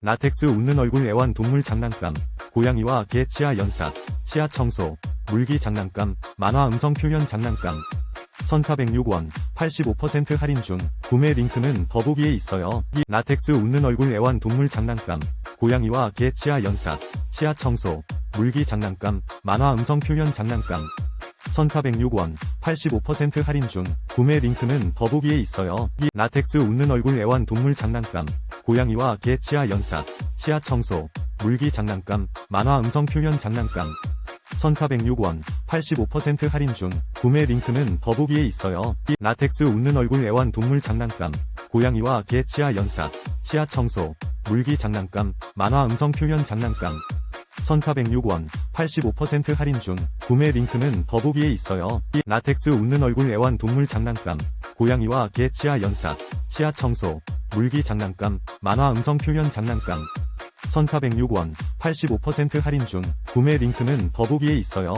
라텍스 웃는 얼굴 애완 동물 장난감, 고양이와 개 치아 연사, 치아 청소, 물기 장난감, 만화 음성 표현 장난감. 1406원, 85% 할인 중, 구매 링크는 더보기에 있어요. 이 라텍스 웃는 얼굴 애완 동물 장난감, 고양이와 개 치아 연사, 치아 청소, 물기 장난감, 만화 음성 표현 장난감. 1406원, 85% 할인 중, 구매 링크는 더보기에 있어요. 이 라텍스 웃는 얼굴 애완 동물 장난감, 고양이와 개 치아 연사, 치아 청소, 물기 장난감, 만화 음성 표현 장난감. 1406원, 85% 할인 중, 구매 링크는 더보기에 있어요. 이 라텍스 웃는 얼굴 애완 동물 장난감, 고양이와 개 치아 연사, 치아 청소, 물기 장난감, 만화 음성 표현 장난감. 1406원, 85% 할인 중, 구매 링크는 더보기에 있어요. 이 라텍스 웃는 얼굴 애완 동물 장난감, 고양이와 개 치아 연사, 치아 청소, 물기 장난감, 만화 음성 표현 장난감. 1406원, 85% 할인 중, 구매 링크는 더보기에 있어요.